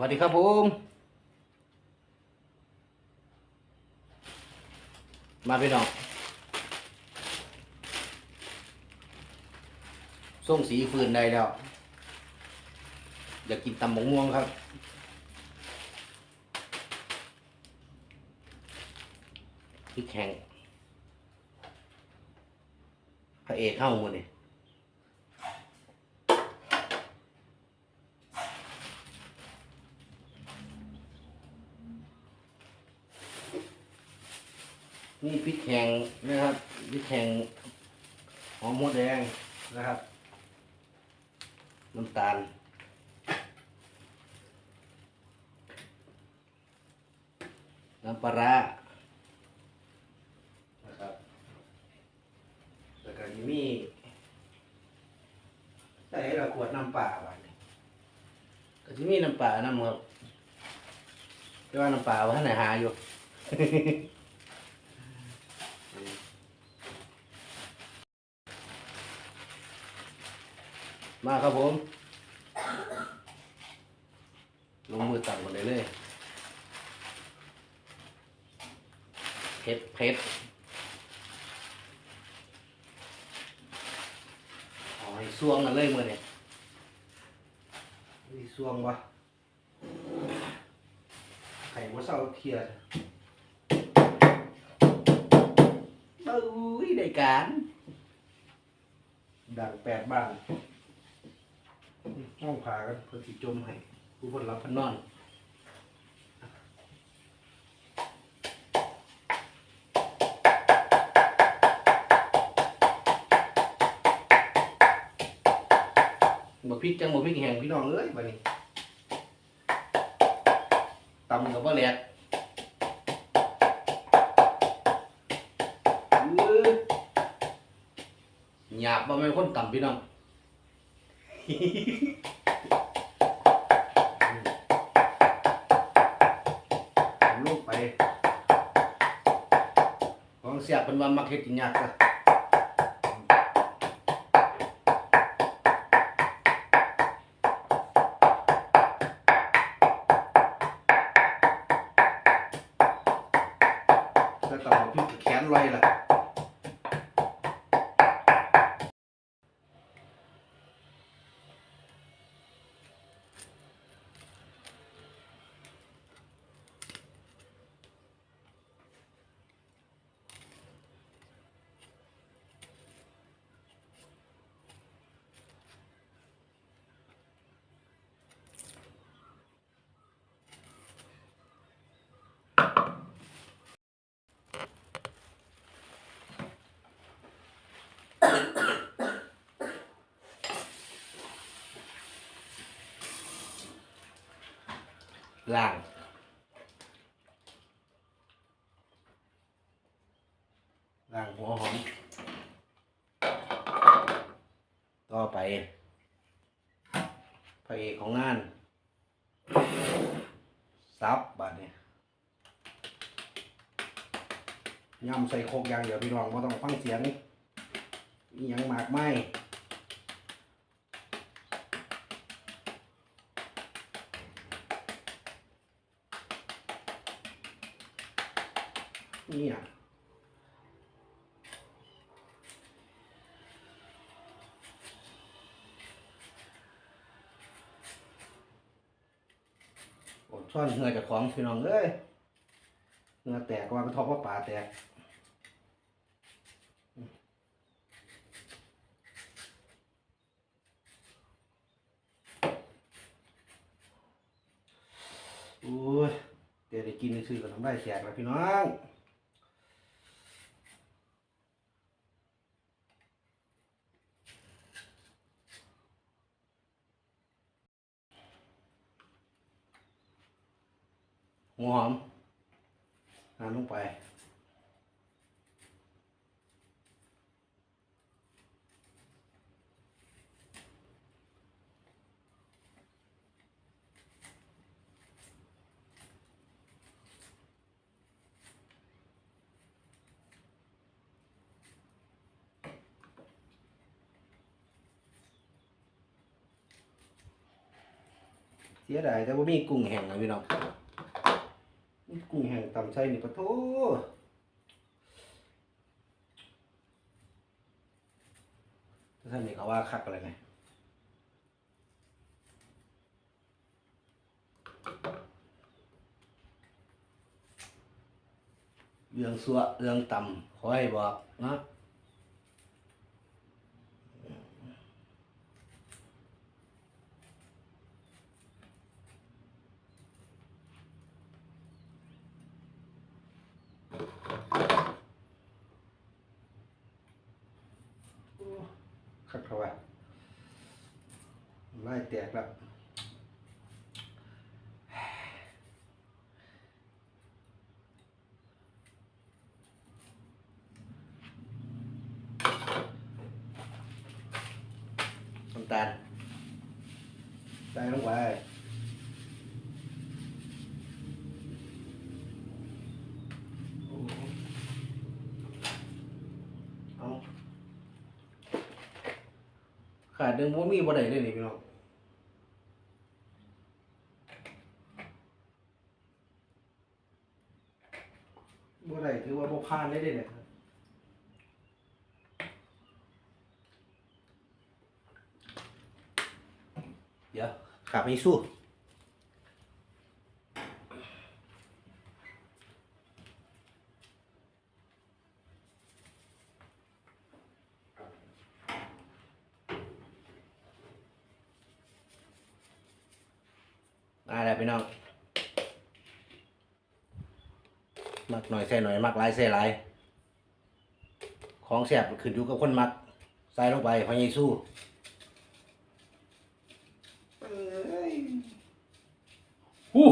วัสดีครับผมมาพี่น้องส่งสีฟืนได้แล้ว อยากกินตำบงม่วงครับ พริกแห้งพระเอกเข้าหมดเลย นี่พริกแห้งนะครับพริกแห้งหอมหัวแดงนะครับน้ำตาลน้ำปลานะครับแล้วก็ยังมีใส่เราขวดน้ำปลาบ้านก็จะมีน้ำปลาน้ำครับแต่ว่าน้ำปลาว่าท่านไหนหาอยู่ มาครับผม ลงมือตักมดเลยเลยเผ็ดเผ็ดเอาให้ซวงกันเลยมือเนี่ยนี่ซวงวะไข่วัวเศร้าเคลียร์เอ้ยได้การ ดังแปดบ้าน ห้องผ่ากันเพื่อที่จมให้ผู้คนรับพนนอนบะพริกจังบะพริกแห้งพี่น้องเอ้ยบัดนี้ตำกับบ่แหลกหยาบบ่แม่นคนตำพี่น้อง ตำลงไป ของเสียเป็นว่ามักเฮ็ดกินยากนะ ล่าง ล่างหัวหอม ต่อไปพระเอกของงาน ซับบาดเนี่ยยำใส่โคกยางเดี๋ยวพี่น้องไม่ต้องฟังเสียงอหยังหมากไม่ เนี่ยอดซ่อนเหงื่อจากของพี่น้องเอ้ยเหงื่อแตกว่าไปทอพ่อป่าแตกโอ้ยเดี๋ยวได้กินซื้อกับทำได้แตกแล้วพี่น้อง หัวหอมนำลงไปเสียดายแต่ว่ามีกุ้งแห้งนะพี่น้อง กุ้งแห้งตำไส้นี่ปะโถท่านนี่เขาว่าคักอะไรไงเรื่องสัวเรื่องต่ำขอให้บอกนะ คักเขาว่าไล่แตกแล้วน้ำตาลใส่ลงไปโอ้เอา ขา ดเดิมว่มีบ่ได้เลยนี่พี่น้องบ่ได้ถือว่าบ่ผ่านได้เลยเนี่ยเดี๋ยว ขาดไปสู้ อะไรพี่น้อง มักหน่อยใส่หน่อยมักหลายใส่หลายของแสบขึ้นอยู่กับคนมัก ใส่ลงไปพอยิสู้เอ้ยฮู้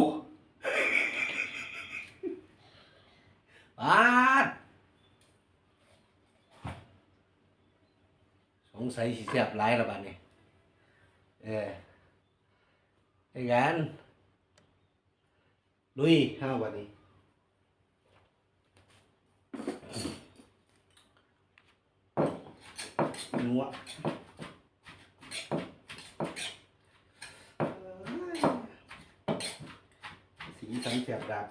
ปาดสงสัยสิแสบหลายและบาดนี้เออไอ้กัน ลุยห้าวันนี้ นัวสีสันแสบดับ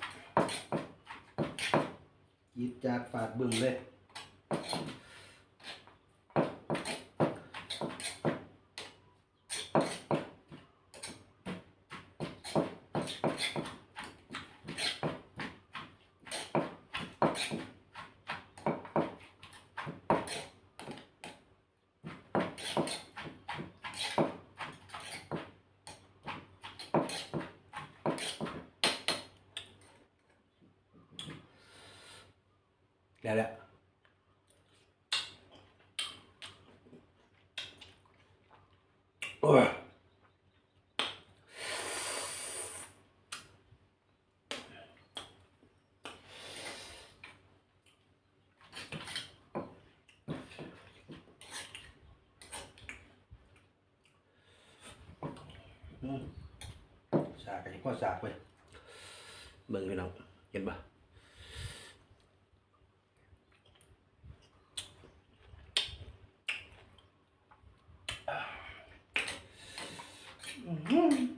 ยิดจากฝาดบึงเลย แล้วแหละโอ้ยอืมส 嗯。